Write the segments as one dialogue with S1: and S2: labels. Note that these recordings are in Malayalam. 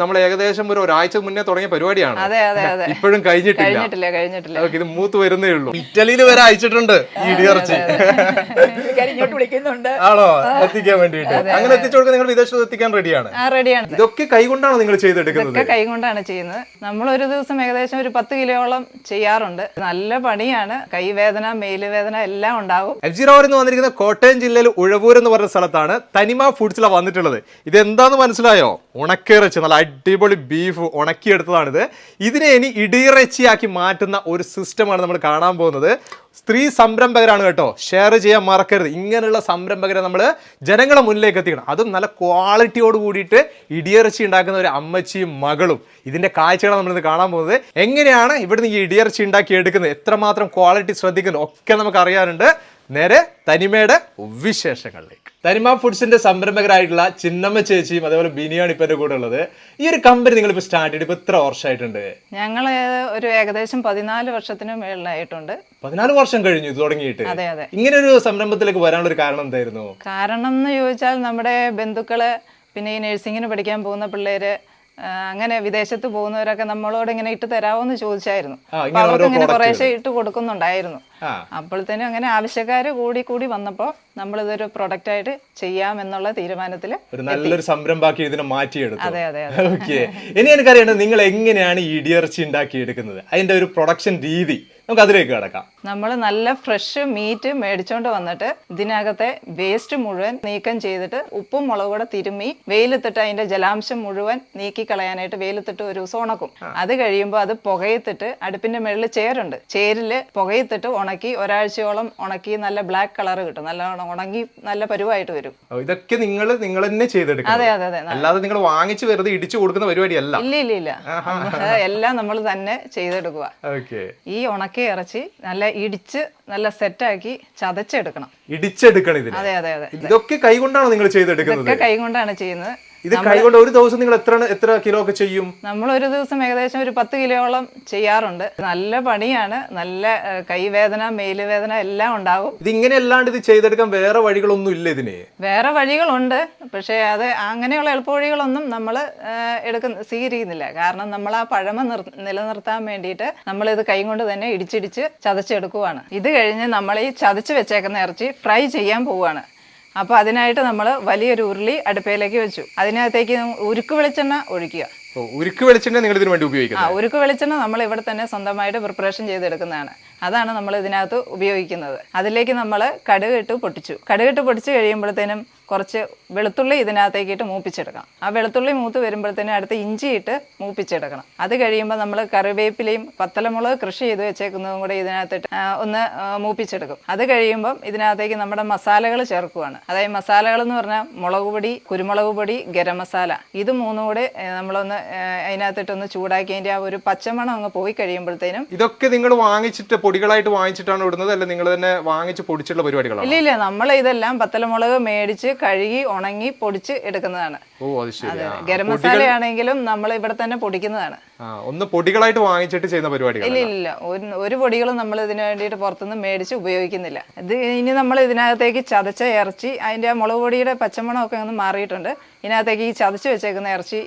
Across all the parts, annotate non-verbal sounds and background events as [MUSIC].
S1: നമ്മൾ ഏകദേശം ഒരു ഒരാഴ്ച മുന്നേ തുടങ്ങിയ പരിപാടിയാണ്.
S2: അതെ അതെ അതെ.
S1: ഇപ്പോഴും കഴിഞ്ഞിട്ടില്ല.
S2: കഴിഞ്ഞിട്ടില്ല
S1: ഓക്കെ ഇത് മൂത്ത് വരുന്നേ ഉള്ളൂ. ഇറ്റലിയിൽ വരെ അയച്ചിട്ടുണ്ട് ഈ ഇടിയറച്ചി
S3: ഇങ്ങോട്ട് വിളിക്കുന്നുണ്ട്.
S1: ആണോ? എത്തിക്കാൻ വേണ്ടിയിട്ട്. അങ്ങനെ എത്തിച്ചു കൊടുക്കാൻ നിങ്ങൾ വിദേശത്ത് എത്തിക്കാൻ റെഡിയാണ്.
S2: ആ റെഡിയാണ്.
S1: ഇതൊക്കെ കൈകൊണ്ടാണ് നിങ്ങൾ ചെയ്തെടുക്കുന്നത്?
S2: കൈകൊണ്ടാണ് ചെയ്യുന്നത്. നമ്മൾ ഒരു ദിവസം ഏകദേശം ഒരു പത്ത് കിലോയോളം ചെയ്യാറുണ്ട്. നല്ല പണിയാണ്. കൈവേദന മേലുവേദന എല്ലാം ഉണ്ടാവും
S1: എഫ് ജി റാവർ എന്ന് വന്നിരിക്കുന്ന കോട്ടയം ജില്ലയിൽ ഉഴവൂർ എന്ന് പറഞ്ഞ സ്ഥലത്താണ് തനിമ ഫുഡ്സിലാണ് വന്നിട്ടുള്ളത്. ഇത് എന്താന്ന് മനസ്സിലായോ? ഉണക്കിയിറച്ചി നല്ല അടിപൊളി ബീഫ് ഉണക്കിയെടുത്തതാണിത് ഇതിനെ ഇനി ഇടിയിറച്ചിയാക്കി മാറ്റുന്ന ഒരു സിസ്റ്റമാണ് നമ്മൾ കാണാൻ പോകുന്നത്. സ്ത്രീ സംരംഭകരാണ് കേട്ടോ. ഷെയർ ചെയ്യാൻ മറക്കരുത്. ഇങ്ങനെയുള്ള സംരംഭകരെ നമ്മൾ ജനങ്ങളെ മുന്നിലേക്ക് എത്തിക്കണം. അതും നല്ല ക്വാളിറ്റിയോട് കൂടിയിട്ട് ഇടിയിറച്ചി ഉണ്ടാക്കുന്ന ഒരു അമ്മച്ചിയും മകളും. ഇതിന്റെ കാഴ്ചകളാണ് നമ്മളിന്ന് കാണാൻ പോകുന്നത്. എങ്ങനെയാണ് ഇവിടുന്ന് ഈ ഇടിയിറച്ചി ഉണ്ടാക്കി എടുക്കുന്നത്? എത്രമാത്രം ക്വാളിറ്റി ശ്രദ്ധിക്കുന്നു? ഒക്കെ നമുക്ക് അറിയാനുണ്ട്. നേരെ തനിമയുടെ വിശേഷങ്ങളിലേക്ക്. തനിമ ഫുഡ്സിന്റെ സംരംഭകരായിട്ടുള്ള ചിന്നമ്മ ചേച്ചിയും അതേപോലെ ബിനിയാണ് ഇപ്പൊ എന്റെ കൂടെ ഉള്ളത്. ഈ ഒരു കമ്പനി നിങ്ങൾ ഇപ്പൊ സ്റ്റാർട്ട് ചെയ്ത് ഇപ്പൊ എത്ര വർഷമായിട്ടുണ്ട്
S2: ഞങ്ങൾ ഒരു ഏകദേശം പതിനാല് വർഷത്തിന് മേളിലായിട്ടുണ്ട്.
S1: പതിനാല് വർഷം കഴിഞ്ഞു ഇത് തുടങ്ങിയിട്ട്.
S2: അതെ അതെ.
S1: ഇങ്ങനെ ഒരു സംരംഭത്തിലേക്ക് വരാനുള്ള ഒരു കാരണം എന്തായിരുന്നു?
S2: കാരണം എന്ന് ചോദിച്ചാൽ നമ്മുടെ ബന്ധുക്കൾ പിന്നെ ഈ നഴ്സിങ്ങിന് പഠിക്കാൻ പോകുന്ന പിള്ളേര് അങ്ങനെ വിദേശത്ത് പോകുന്നവരൊക്കെ നമ്മളോട് ഇങ്ങനെ ഇട്ട് തരാമോന്ന് ചോദിച്ചായിരുന്നു. അപ്പൊ
S1: ഇങ്ങനെ
S2: അവർക്ക് ഇങ്ങനെ കുറേശ്ശെ ഇട്ട് കൊടുക്കുന്നുണ്ടായിരുന്നു. അപ്പോഴത്തേനും അങ്ങനെ ആവശ്യക്കാർ കൂടി കൂടി വന്നപ്പോൾ നമ്മളിതൊരു പ്രൊഡക്റ്റ് ആയിട്ട് ചെയ്യാമെന്നുള്ള തീരുമാനത്തിൽ
S1: ഒരു നല്ലൊരു സംരംഭമാക്കി ഇതിനെ മാറ്റിയെടുത്തു.
S2: അതെ അതെ
S1: ഓക്കെ ഇനി എനിക്കറിയേണ്ടത് നിങ്ങൾ എങ്ങനെയാണ് ഈ ഇടിയിറച്ചി ഉണ്ടാക്കി എടുക്കുന്നത് അതിന്റെ ഒരു പ്രൊഡക്ഷൻ രീതി നമുക്ക് അതിലേക്ക് കിടക്കാം.
S2: നമ്മൾ നല്ല ഫ്രഷ് മീറ്റ് മേടിച്ചോണ്ട് വന്നിട്ട് ഇതിനകത്തെ വേസ്റ്റ് മുഴുവൻ നീക്കം ചെയ്തിട്ട് ഉപ്പും മുളക് കൂടെ തിരുമ്മി വെയിലത്തിട്ട് അതിന്റെ ജലാംശം മുഴുവൻ നീക്കി കളയാനായിട്ട് വെയിലത്തിട്ട് ഒരു ദിവസം ഉണക്കും. അത് കഴിയുമ്പോൾ അത് പുകയത്തിട്ട് അടുപ്പിന്റെ മുകളിൽ ചേരുണ്ട്. ചേരിൽ പുകയത്തിട്ട് ഉണക്കി ഒരാഴ്ചയോളം ഉണക്കി നല്ല ബ്ലാക്ക് കളർ കിട്ടും. നല്ല ഉണങ്ങി നല്ല പരുവായിട്ട് വരും.
S1: ഇതൊക്കെ നിങ്ങൾ നിങ്ങൾ തന്നെ ചെയ്തെടുക്കണം
S2: അതെ അതെ അതെ.
S1: അല്ലാതെ നിങ്ങൾ വാങ്ങിച്ച് വെറുതെ ഇടിച്ചു കൊടുക്കുന്ന പരിപാടിയല്ല.
S2: ഇല്ല ഇല്ല ഇല്ല. എല്ലാം നമ്മൾ തന്നെ ചെയ്തെടുക്കുക ഈ ഉണക്കി ഇറച്ചി നല്ല ഇടിച്ച് നല്ല സെറ്റാക്കി ചതച്ചെടുക്കണം.
S1: ഇടിച്ചെടുക്കണം ഇതിന്.
S2: അതെ അതെ അതെ.
S1: ഇതൊക്കെ കൈകൊണ്ടാണോ നിങ്ങൾ ചെയ്തെടുക്കുന്നത്?
S2: ഇതൊക്കെ കൈകൊണ്ടാണ് ചെയ്യുന്നത്.
S1: ഇത് കൈകൊണ്ട് ഒരു ദിവസം നിങ്ങൾ എത്ര എത്ര കിലോ ഒക്കെ ചെയ്യും?
S2: നമ്മൾ ഒരു ദിവസം ഏകദേശം ഒരു പത്ത് കിലോളം ചെയ്യാറുണ്ട്. നല്ല പണിയാണ്. നല്ല കൈവേദന മേലുവേദന എല്ലാം ഉണ്ടാവും.
S1: ഇത് ഇങ്ങനെ അല്ലാണ്ട് ഇത് ചെയ്തെടുക്കാൻ വേറെ വഴികളൊന്നും ഇല്ല ഇതിന്.
S2: വേറെ വഴികളുണ്ട്. പക്ഷേ അത് അങ്ങനെയുള്ള എളുപ്പവഴികളൊന്നും നമ്മൾ എടുക്കുന്ന സ്വീകരിക്കുന്നില്ല. കാരണം നമ്മൾ ആ പഴമ നിലനിർത്താൻ വേണ്ടിയിട്ട് നമ്മൾ ഇത് കൈ കൊണ്ട് തന്നെ ഇടിച്ചിടിച്ച് ചതച്ചെടുക്കുവാണ്. ഇത് കഴിഞ്ഞ് നമ്മൾ ഈ ചതച്ച് വെച്ചേക്കുന്ന ഇറച്ചി ഫ്രൈ ചെയ്യാൻ പോവുകയാണ്. അപ്പോൾ അതിനായിട്ട് നമ്മൾ വലിയൊരു ഉരുളി അടുപ്പയിലേക്ക് വെച്ചു. അതിനകത്തേക്ക് ഉരുക്ക് വെളിച്ചെണ്ണ ഒഴിക്കുക.
S1: ഉരുക്ക് വെളിച്ചെണ്ണ നിങ്ങൾ ഇതിന് വേണ്ടി
S2: ആ
S1: ഉപയോഗിക്കുന്നത്
S2: ഉരുക്ക് വെളിച്ചെണ്ണ നമ്മൾ ഇവിടെ തന്നെ സ്വന്തമായിട്ട് പ്രിപ്പറേഷൻ ചെയ്തെടുക്കുന്നതാണ്. അതാണ് നമ്മൾ ഇതിനകത്ത് ഉപയോഗിക്കുന്നത്. അതിലേക്ക് നമ്മൾ കടുകിട്ട് പൊട്ടിച്ചു. കടുകിട്ട് പൊട്ടിച്ചു കഴിയുമ്പോഴത്തേനും കുറച്ച് വെളുത്തുള്ളി ഇതിനകത്തേക്കിട്ട് മൂപ്പിച്ചെടുക്കണം. ആ വെളുത്തുള്ളി മൂത്ത് വരുമ്പോഴത്തേനും അടുത്ത് ഇഞ്ചി ഇട്ട് മൂപ്പിച്ചെടുക്കണം. അത് കഴിയുമ്പോൾ നമ്മൾ കറിവേപ്പിലയും പത്തലമുളക് കൃഷി ചെയ്ത് വെച്ചേക്കുന്നതും കൂടെ ഇതിനകത്തിട്ട് ഒന്ന് മൂപ്പിച്ചെടുക്കും. അത് കഴിയുമ്പം ഇതിനകത്തേക്ക് നമ്മുടെ മസാലകൾ ചേർക്കുവാണ്. അതായത് മസാലകൾ എന്ന് പറഞ്ഞാൽ മുളക് പൊടി കുരുമുളക് പൊടി ഗരം മസാല. ഇത് മൂന്നും കൂടെ നമ്മളൊന്ന് അതിനകത്തിട്ടൊന്ന് ചൂടാക്കിയതിന്റെ ആ ഒരു പച്ചമണം അങ്ങ് പോയി കഴിയുമ്പോഴത്തേനും
S1: ഇതൊക്കെ നിങ്ങൾ വാങ്ങിച്ചിട്ട് പൊടികളായിട്ട് വാങ്ങിച്ചിട്ടാണ് ഇടുന്നത്? അല്ല നിങ്ങൾ തന്നെ വാങ്ങിച്ച് പൊടിച്ചിട്ടുള്ള പരിപാടികളാണ്?
S2: ഇല്ല ഇല്ല നമ്മൾ ഇതെല്ലാം പത്തലമുളക് മേടിച്ച് കഴുകി ഉണങ്ങി പൊടിച്ച് എടുക്കുന്നതാണ്. ഗരം മസാല ആണെങ്കിലും നമ്മൾ ഇവിടെ തന്നെ പൊടിക്കുന്നതാണ്.
S1: ഒന്ന് പൊടികളായിട്ട് വാങ്ങിച്ചിട്ട് ചെയ്യുന്ന പരിപാടി
S2: ഇല്ല ഇല്ല ഒരു ഒരു പൊടികളും നമ്മൾ ഇതിന് വേണ്ടിയിട്ട് പുറത്തുനിന്ന് മേടിച്ച് ഉപയോഗിക്കുന്നില്ല. ഇത് ഇനി നമ്മൾ ഇതിനകത്തേക്ക് ചതച്ച ഇറച്ചി അതിന്റെ ആ മുളക് പൊടിയുടെ പച്ചമണമൊക്കെ ഒന്ന് മാറിയിട്ടുണ്ട്. ഇതിനകത്തേക്ക് ഈ ചതച്ച് വെച്ചേക്കുന്ന ഇറച്ചി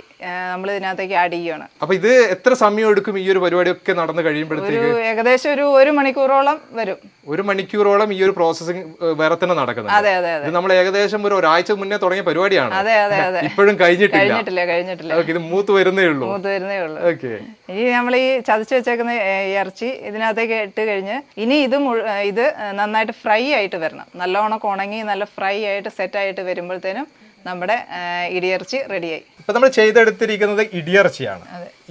S2: നമ്മൾ ഇതിനകത്തേക്ക് ആഡ് ചെയ്യുകയാണ്
S1: അപ്പൊ ഇത് എത്ര സമയം എടുക്കും ഈ ഒരു പരിപാടി ഒക്കെ നടന്നു കഴിയുമ്പോഴത്തേക്ക്?
S2: ഏകദേശം ഒരു ഒരു മണിക്കൂറോളം വരും.
S1: ഒരു മണിക്കൂറോളം ഈ ഒരു പ്രോസസ്സിംഗ് വേറെ തന്നെ നടക്കുന്നത്
S2: അതെ അതെ അതെ.
S1: നമ്മൾ ഏകദേശം ഒരു ഒരാഴ്ച മുന്നേ തുടങ്ങിയ പരിപാടിയാണ്.
S2: അതെ അതെ അതെ.
S1: ഇപ്പോഴും കഴിഞ്ഞിട്ടില്ല.
S2: കഴിഞ്ഞിട്ടില്ല കഴിഞ്ഞിട്ടില്ല.
S1: ഓക്കെ ഇത് മൂത്ത് വരുന്നേ ഉള്ളൂ.
S2: മൂത്ത് വരുന്നേ ഉള്ളൂ.
S1: ഓക്കെ.
S2: ഇനി നമ്മൾ ഈ ചതച്ച് വെച്ചേക്കുന്ന ഇറച്ചി ഇതിനകത്തേക്ക് ഇട്ട് കഴിഞ്ഞ് ഇനി ഇത് ഇത് നന്നായിട്ട് ഫ്രൈ ആയിട്ട് വരണം. നല്ലോണം ഉണങ്ങി നല്ല ഫ്രൈ ആയിട്ട് സെറ്റ് ആയിട്ട് വരുമ്പോഴത്തേനും നമ്മുടെ ഇടിയർച്ചി ഇടിയിറച്ചി റെഡിയായി.
S1: ഇപ്പൊ നമ്മൾ ചെയ്തെടുത്തിരിക്കുന്നത് ഇടിയർച്ചയാണ്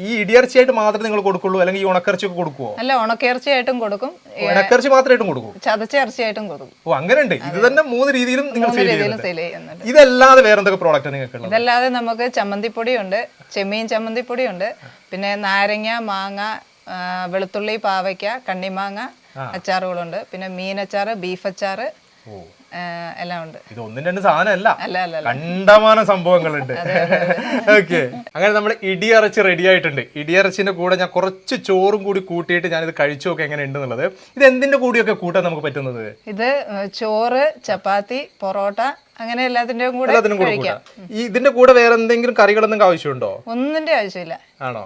S1: ഈ ഇടിയർച്ചയായിട്ട് മാത്രമേ നിങ്ങൾ കൊടുക്കുള്ളൂ അല്ലെങ്കിൽ ഈ ഉണക്കറച്ചി ഒക്കെ കൊടുക്കുവോ?
S2: അല്ല ഉണക്കിറച്ചിയായിട്ടും കൊടുക്കും. ഉണക്കർച്ചി
S1: ഉണക്കറച്ചി മാത്രമായിട്ടും കൊടുക്കും?
S2: ചതച്ച ഇറച്ചിയായിട്ടും കൊടുക്കും.
S1: ഓ അങ്ങനെ ഉണ്ട് ഇത് തന്നെ മൂന്ന് രീതിയിലും നിങ്ങൾ സെയിൽ ചെയ്യുന്നുണ്ട്. ഇതല്ലാതെ വേറെ എന്തൊക്കെ പ്രോഡക്റ്റ് നിങ്ങൾക്ക്
S2: ഇതല്ലാതെ നമുക്ക് ചമ്മന്തിപ്പൊടിയുണ്ട് ചെമ്മീൻ ചമ്മന്തിപ്പൊടിയുണ്ട് പിന്നെ നാരങ്ങ മാങ്ങ വെളുത്തുള്ളി പാവയ്ക്ക കണ്ണിമാങ്ങ അച്ചാറുകളുണ്ട്. പിന്നെ മീനച്ചാറ് ബീഫ് അച്ചാറ് എല്ലാം ഉണ്ട്.
S1: ഇത് ഒന്നും രണ്ട് സാധനമല്ല. കണ്ടമാനം സംഭവങ്ങളുണ്ട്. ഓക്കെ അങ്ങനെ നമ്മൾ ഇടിയറച്ചി റെഡി ആയിട്ടുണ്ട്. ഇടിയറച്ചിന്റെ കൂടെ ഞാൻ കുറച്ച് ചോറും കൂടി കൂട്ടിയിട്ട് ഞാൻ ഇത് കഴിച്ചു നോക്കാം എങ്ങനെ ഉണ്ടെന്നുള്ളത് ഇത് എന്തിന്റെ കൂടിയൊക്കെ കൂട്ടാൻ നമുക്ക് പറ്റുന്നത്?
S2: ഇത് ചോറ് ചപ്പാത്തി പൊറോട്ട അങ്ങനെ എല്ലാത്തിന്റെയും കൂടെ
S1: എല്ലാത്തിനും കൂടെ
S2: കഴിക്കാം.
S1: കൂട്ടാം ഈ ഇതിന്റെ കൂടെ വേറെ എന്തെങ്കിലും കറികളൊന്നും ആവശ്യമുണ്ടോ?
S2: ഒന്നിന്റെ ആവശ്യമില്ല.
S1: ആണോ?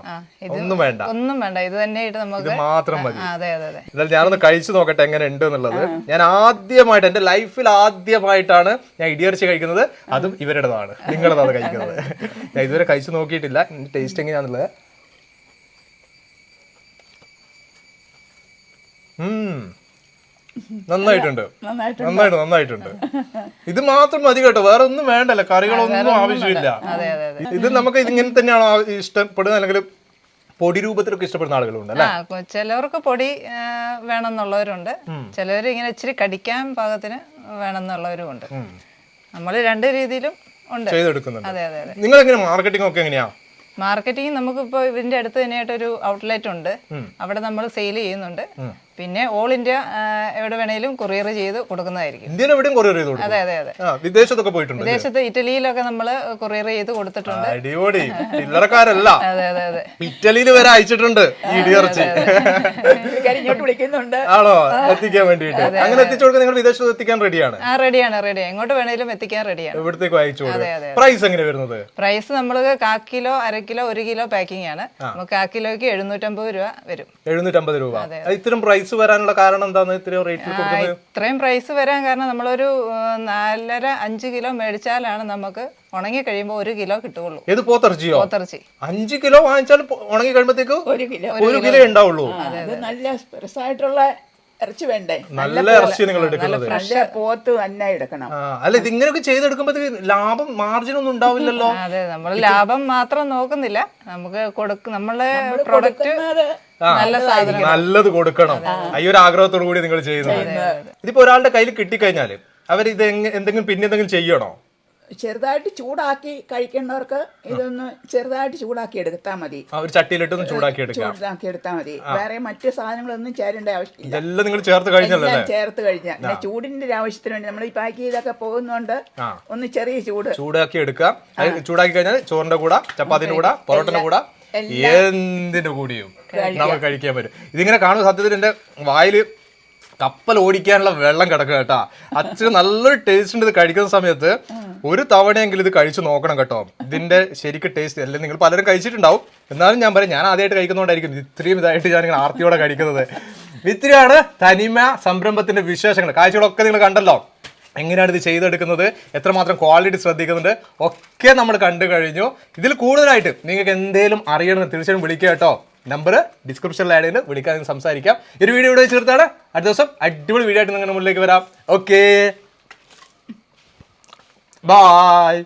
S1: ഒന്നും വേണ്ട.
S2: ഒന്നും വേണ്ട. ഇത് തന്നെയായിട്ട് നമുക്ക്
S1: മാത്രം മതി.
S2: അതെ അതെ അതെ.
S1: എന്നാലും ഞാനൊന്ന് കഴിച്ചു നോക്കട്ടെ എങ്ങനെ ഉണ്ട് എന്നുള്ളത്. ഞാൻ ആദ്യമായിട്ട് എന്റെ ലൈഫിൽ ആദ്യമായിട്ടാണ് ഞാൻ ഇടിയറിച്ച് കഴിക്കുന്നത്. അതും ഇവരുടേതാണ്. നിങ്ങളതാണ് കഴിക്കുന്നത്. ഞാൻ ഇതുവരെ കഴിച്ചു നോക്കിയിട്ടില്ല. ടേസ്റ്റ് എങ്ങനെയാന്നുള്ളത്. ഉം. നന്നായിട്ടുണ്ട്.
S3: നന്നായിട്ട്
S1: നന്നായിട്ട് നന്നായിട്ടുണ്ട്. ഇത് മാത്രം മതി കേട്ടോ. വേറെ ഒന്നും വേണ്ടല്ല. കറികളൊന്നും ആവശ്യമില്ല. ഇത് നമുക്ക് ഇങ്ങനെ തന്നെയാണോ ഇഷ്ടപ്പെടുന്ന ഇഷ്ടപ്പെടുന്നത്? അല്ലെങ്കിൽ പൊടി രൂപത്തിലൊക്കെ ഇഷ്ടപ്പെടുന്ന ആളുകളുണ്ട്
S2: ചിലവർക്ക് പൊടി വേണമെന്നുള്ളവരുണ്ട്. ചിലവർ ഇങ്ങനെ ഇച്ചിരി കടിക്കാൻ പാകത്തിന് വേണമെന്നുള്ളവരും ഉണ്ട് നമ്മൾ രണ്ട് രീതിയിലും ഉണ്ട്.
S1: ചെയ്തെടുക്കുന്നുണ്ട്.
S2: അതെ അതെ അതെ.
S1: നിങ്ങൾ എങ്ങനെ മാർക്കറ്റിംഗ് ഒക്കെ എങ്ങനെയാ?
S2: മാർക്കറ്റിംഗ് നമുക്കിപ്പോൾ ഇതിന്റെ അടുത്ത് തന്നെയായിട്ടൊരു ഔട്ട്ലെറ്റ് ഉണ്ട്. അവിടെ നമ്മൾ സെയിൽ ചെയ്യുന്നുണ്ട്. പിന്നെ ഓൾ ഇന്ത്യ എവിടെ വേണേലും കൊറിയർ ചെയ്ത് കൊടുക്കുന്നതായിരിക്കും.
S1: ഇന്ത്യയിൽ എവിടെയും കൊറിയർ ചെയ്ത് കൊടുക്കും.
S2: അതെ അതെ അതെ.
S1: വിദേശത്തൊക്കെ പോയിട്ടുണ്ട്
S2: വിദേശത്ത് ഇറ്റലിയിലൊക്കെ നമ്മൾ കൊറിയർ ചെയ്ത് കൊടുത്തിട്ടുണ്ട്.
S1: അടിപൊളി. ചില്ലറക്കാരല്ല [LAUGHS]
S2: അതെ അതെ അതെ.
S1: ഇറ്റലിയിൽ വരെ അയച്ചിട്ടുണ്ട് ഈ ഇടിയിറച്ചി
S3: ഇങ്ങോട്ട് വിളിക്കുന്നുണ്ട്.
S1: ആണോ? എത്തിക്കാൻ വേണ്ടിയിട്ട്. അങ്ങനെ എത്തിച്ചു കൊടുക്കാൻ നിങ്ങൾ വിദേശത്ത് എത്തിക്കാൻ റെഡിയാണ്
S2: ആ റെഡിയാണ് റെഡി എങ്ങോട്ട് വേണേലും എത്തിക്കാൻ റെഡിയാണ്
S1: എവിടത്തേക്കും അയച്ചു കൊടുക്കും പ്രൈസ് എങ്ങനെ വരുന്നത്?
S2: പ്രൈസ് നമ്മൾ കാ കിലോ അര കിലോ ഒരു കിലോ പാക്കിംഗ് ആണ്. നമുക്ക് കാ കിലോയ്ക്ക് എഴുന്നൂറ്റമ്പത് രൂപ വരും.
S1: എഴുന്നൂറ്റമ്പത് രൂപ. ഇത്തരം പ്രൈസ് വരാനുള്ള കാരണം എന്താണ് ഇത്രയും റേറ്റിൽ കൊടുക്കുന്നത്?
S2: ഇത്രയും പ്രൈസ് വരാൻ കാരണം നമ്മളൊരു നാലര അഞ്ച് കിലോ മേടിച്ചാലാണ് നമുക്ക് ഉണങ്ങി കഴിയുമ്പോൾ ഒരു കിലോ കിട്ടുകയുള്ളൂ.
S1: ഏത് പോത്തിറച്ചിയോ
S2: പോത്തിറച്ചി
S1: അഞ്ച് കിലോ വാങ്ങിച്ചാൽ ഉണങ്ങി കഴിയുമ്പോഴത്തേക്ക്
S3: ഒരു കിലോ
S1: ഒരു കിലോ ഉണ്ടാവുള്ളൂ.
S3: അത് നല്ല സ്പെറസായിട്ടുള്ള ഇറച്ചി വേണ്ടേ?
S1: നല്ല ഇറച്ചി നിങ്ങൾ എടുക്കുന്നത്.
S3: നല്ല പോത്ത് തന്നെ എടുക്കണം.
S1: അല്ല ഇതിങ്ങനെയൊക്കെ ചെയ്തെടുക്കുമ്പോഴത്തേക്ക് ലാഭം മാർജിൻ ഒന്നും ഉണ്ടാവില്ലല്ലോ?
S2: അതെ നമ്മൾ ലാഭം മാത്രം നോക്കുന്നില്ല. നമുക്ക് കൊടുക്ക നമ്മളെ പ്രൊഡക്റ്റ്
S1: നല്ലത് കൊടുക്കണം. ഈ ഒരു ആഗ്രഹത്തോടു കൂടി നിങ്ങൾ ചെയ്യുന്നത്. ഇതിപ്പോ ഒരാളുടെ കയ്യിൽ കിട്ടിക്കഴിഞ്ഞാൽ അവർ ഇത് എന്തെങ്കിലും പിന്നെ എന്തെങ്കിലും ചെയ്യണോ?
S3: ചെറുതായിട്ട് ചൂടാക്കി കഴിക്കേണ്ടവർക്ക് ഇതൊന്ന് ചെറുതായിട്ട് ചൂടാക്കി എടുത്താൽ മതി.
S1: ഒരു ചട്ടിയിലിട്ടൊന്ന് ചൂടാക്കി
S3: ചൂടാക്കി എടുത്താൽ മതി. വേറെ മറ്റു സാധനങ്ങളൊന്നും ചേരേണ്ട ആവശ്യമില്ല.
S1: ഇതെല്ലാം നിങ്ങൾ ചേർത്ത് കഴിഞ്ഞല്ലോ
S3: എല്ലാം
S1: അല്ലേ?
S3: ചേർത്ത് കഴിഞ്ഞാൽ പിന്നെ ചൂടിന്റെ ഒരു ആവശ്യത്തിന് വേണ്ടി നമ്മൾ ഈ പാക്ക് ചെയ്തൊക്കെ പോകുന്നോണ്ട് ഒന്ന് ചെറിയ ചൂട്.
S1: ചൂടാക്കി എടുക്കാം. ചൂടാക്കി കഴിഞ്ഞാൽ ചോറിന്റെ കൂടെ ചപ്പാത്തിന്റെ കൂടെ പൊറോട്ടന്റെ കൂടെ എന്തിന്റെ കൂടിയും നമുക്ക് കഴിക്കാൻ പറ്റും. ഇതിങ്ങനെ കാണുന്ന സത്യത്തിൽ എന്റെ വായിൽ കപ്പൽ ഓടിക്കാനുള്ള വെള്ളം കിടക്കുക കേട്ടാ. അച്ഛന് നല്ലൊരു ടേസ്റ്റ് ഉണ്ട് ഇത് കഴിക്കുന്ന സമയത്ത്. ഒരു തവണയെങ്കിലും ഇത് കഴിച്ചു നോക്കണം കേട്ടോ. ഇതിന്റെ ശരിക്കും ടേസ്റ്റ് അല്ലെങ്കിൽ നിങ്ങൾ പലരും കഴിച്ചിട്ടുണ്ടാവും. എന്നാലും ഞാൻ പറയും ഞാൻ ആദ്യമായിട്ട് കഴിക്കുന്നതുകൊണ്ടായിരിക്കും ഇത് ഇത്രയും ഇതായിട്ട് ഞാൻ ഇങ്ങനെ ആർത്തിയോടെ കഴിക്കുന്നത്. ഇത്രയാണ് തനിമ സംരംഭത്തിന്റെ വിശേഷങ്ങൾ. കാഴ്ചകളൊക്കെ നിങ്ങൾ കണ്ടല്ലോ. എങ്ങനെയാണ് ഇത് ചെയ്തെടുക്കുന്നത്? എത്രമാത്രം ക്വാളിറ്റി ശ്രദ്ധിക്കുന്നുണ്ട്? ഒക്കെ നമ്മൾ കണ്ടു കഴിഞ്ഞു. ഇതിൽ കൂടുതലായിട്ട് നിങ്ങൾക്ക് എന്തെങ്കിലും അറിയണമെന്ന് തീർച്ചയായും വിളിക്കുക കേട്ടോ. നമ്പർ ഡിസ്ക്രിപ്ഷനിൽ ആഡ് ചെയ്ത് വിളിക്കാൻ സംസാരിക്കാം. ഒരു വീഡിയോ ഇവിടെ ചേർത്താണ് അടുത്ത ദിവസം അടിപൊളി വീഡിയോ ആയിട്ട് നിങ്ങളുടെ മുന്നിലേക്ക് വരാം. Okay bye